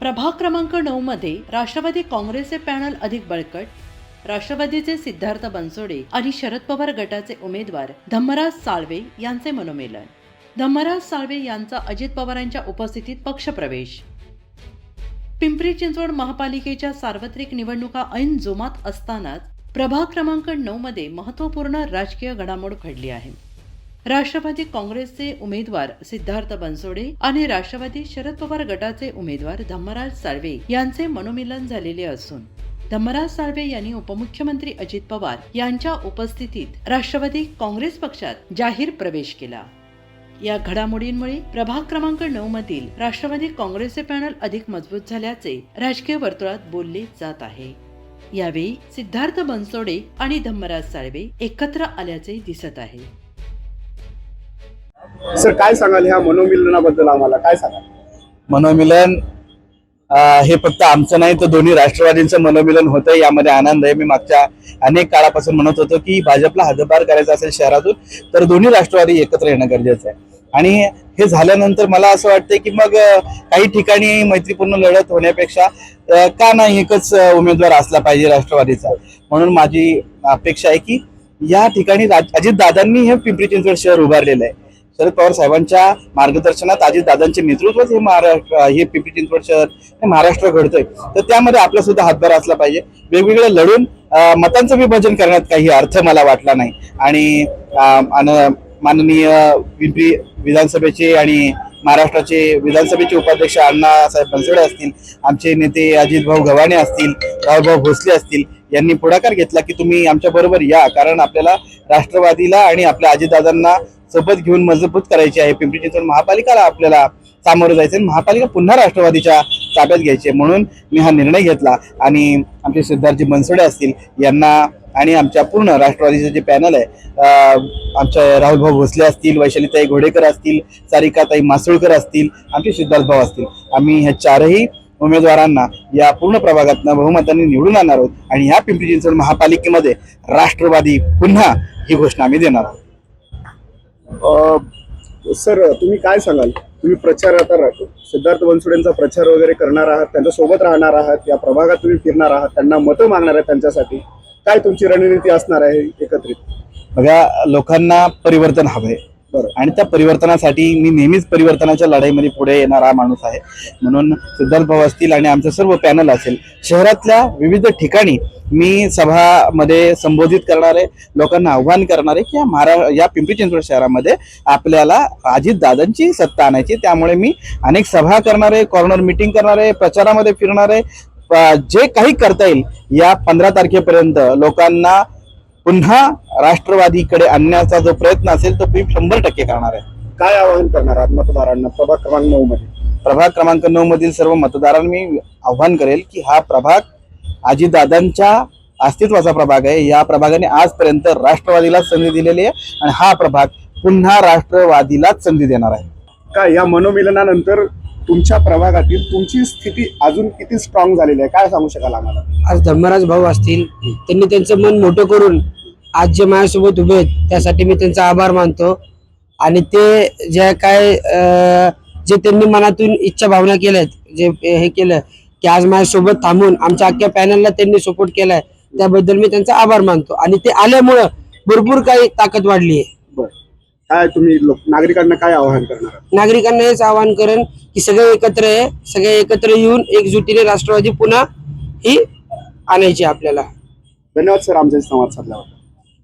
प्रभाग क्रमांक नऊमध्ये राष्ट्रवादी काँग्रेसचे पॅनल अधिक बळकट राष्ट्रवादीचे सिद्धार्थ बनसोडे आणि शरद पवार गटाचे उमेदवार धम्मराज साळवे यांचे मनोमेलन. धम्मराज साळवे यांचा अजित पवारांच्या उपस्थितीत पक्षप्रवेश. पिंपरी चिंचवड महापालिकेच्या सार्वत्रिक निवडणुका ऐन जोमात असतानाच प्रभाग क्रमांक नऊमध्ये महत्त्वपूर्ण राजकीय घडामोड घडली आहे. राष्ट्रवादी काँग्रेसचे उमेदवार सिद्धार्थ बनसोडे आणि राष्ट्रवादी शरद पवार गटाचे उमेदवार धम्मराज साळवे यांचे मनोमिलन झालेले असून धम्मराज साळवे यांनी उपमुख्यमंत्री अजित पवार यांच्या उपस्थितीत राष्ट्रवादी काँग्रेस पक्षात जाहीर प्रवेश केला. या घडामोडींमुळे प्रभाग क्रमांक नऊ मधील राष्ट्रवादी काँग्रेसचे पॅनल अधिक मजबूत झाल्याचे राजकीय वर्तुळात बोलले जात आहे. यावेळी सिद्धार्थ बनसोडे आणि धम्मराज साळवे एकत्र आल्याचे दिसत आहे. सर काय सांगाल ह्या मनोमिलनाबद्दल आम्हाला? काय सांगाल? मनोमिलन हे फक्त आमचं नाही तर दोन्ही राष्ट्रवादींचं मनोमिलन होतं यामध्ये आनंद आहे. मी मागच्या अनेक काळापासून म्हणत होतो की भाजपला हद्दपार करायचा असेल शहरातून तर दोन्ही राष्ट्रवादी एकत्र येणं गरजेचं आहे. आणि हे झाल्यानंतर मला असं वाटतंय की मग काही ठिकाणी मैत्रीपूर्ण लढत होण्यापेक्षा का नाही एकच उमेदवार असला पाहिजे राष्ट्रवादीचा? म्हणून माझी अपेक्षा आहे की या ठिकाणी अजित दादांनी हे पिंपरी चिंचवड शहर उभारलेलं आहे. शरद पवार साहेबांच्या मार्गदर्शनात अजित दादांचे नेतृत्व हे महाराष्ट्र हे पिंपरी चिंचवड शहर हे महाराष्ट्र घडतोय. तर त्यामध्ये आपला सुद्धा हातभार असला पाहिजे. वेगवेगळे लढून मतांचं विभाजन करण्यात काही अर्थ मला वाटला नाही. आणि माननीय पिंपरी विधानसभेचे आणि महाराष्ट्राचे विधानसभेचे उपाध्यक्ष अण्णासाहेब बनसोडे असतील आमचे नेते अजित भाऊ गव्हाणे असतील राहुलभाऊ भोसले असतील यांनी पुढाकार घेतला की तुम्ही आमच्या बरोबर या कारण आपल्याला राष्ट्रवादीला आणि आपल्या आजीदादांना सोबत घेऊन मजबूत करायची आहे. पिंपरी चिंचवड महापालिकाला आपल्याला सामोरं जायचं आणि महापालिका पुन्हा राष्ट्रवादीच्या ताब्यात घ्यायची म्हणून मी हा निर्णय घेतला. आणि आमचे सिद्धार्थजी बनसोडे असतील यांना आणि आमच्या पूर्ण राष्ट्रवादीचं जे पॅनल आहे आमच्या राहुल भाऊ भोसले असतील वैशालीताई घोडेकर असतील सारिकाताई मासुळकर असतील आमचे सिद्धार्थ भाऊ असतील. आम्ही ह्या चारही उमेदवारांना या पूर्ण प्रभागातनं बहुमतांनी निवडून आणणार आहोत. आणि ह्या पिंपरी चिंचवड महापालिकेमध्ये राष्ट्रवादी पुन्हा ही घोषणा आम्ही देणार आहोत. सर तुम्ही काय सांगाल? तुम्ही प्रचार आता रा- सिद्धार्थ बनसोडेंचा प्रचार वगैरे करणार आहात त्यांच्यासोबत राहणार आहात या प्रभागात तुम्ही फिरणार आहात त्यांना मतं मागणार आहात त्यांच्यासाठी. काय तुमची रणनीती असणार आहे एकत्रित? बघा लोकांना परिवर्तन हवंय. आणि त्या परिवर्तनासाठी मी नेहमीच परिवर्तनाच्या लढाईमध्ये पुढे येणारा हा माणूस आहे. म्हणून सिद्धार्थ भाऊ असतील आणि आमचं सर्व पॅनल असेल शहरातल्या विविध ठिकाणी मी सभामध्ये संबोधित करणारे लोकांना आव्हान करणारे की या महारा या पिंपरी चिंचवड शहरामध्ये आपल्याला अजित दादांची सत्ता आणायची त्यामुळे मी अनेक सभा करणारे कॉर्नर मिटिंग करणारे प्रचारामध्ये फिरणारे जे काही करता येईल या पंधरा तारखेपर्यंत लोकांना पुन्हा राष्ट्रवादीकडे आणण्याचा जो प्रयत्न असेल तो शंभर टक्के करणार आहे. काय आवाहन करणार आहात मतदारांना? प्रभाग क्रमांक नऊ मध्ये. प्रभाग क्रमांक नऊ मधील सर्व मतदारांना मी आव्हान करेल की हा प्रभाग अजितदादांच्या अस्तित्वाचा प्रभाग आहे. या प्रभागाने आजपर्यंत राष्ट्रवादीला संधी दिलेली आहे आणि हा प्रभाग पुन्हा राष्ट्रवादीलाच संधी देणार आहे. काय या मनोमिलनानंतर तुमच्या प्रभागातील तुमची स्थिती अजून किती स्ट्रॉंग झालेली आहे? काय सांगू शकाल आम्हाला? आज धर्मराज भाऊ असतील त्यांनी त्यांचं मन मोठं करून आज जे माझ्यासोबत उभे आहेत त्यासाठी मी त्यांचा आभार मानतो. आणि ते जे काय जे त्यांनी मनातून इच्छा भावना केल्यात जे हे केलं की आज माझ्यासोबत थांबून आमच्या अख्ख्या पॅनलला त्यांनी सपोर्ट केलाय त्याबद्दल मी त्यांचा आभार मानतो. आणि ते आल्यामुळं भरपूर काही ताकद वाढली आहे. बरं. काय तुम्ही लोक नागरिकांना काय आवाहन करणार? नागरिकांना हेच आवाहन करेन की सगळे एकत्र आहे सगळे एकत्र येऊन एकजुटीने राष्ट्रवादी पुन्हा ही आणायची आपल्याला. धन्यवाद सर. आमच्या संवाद साधल्यावर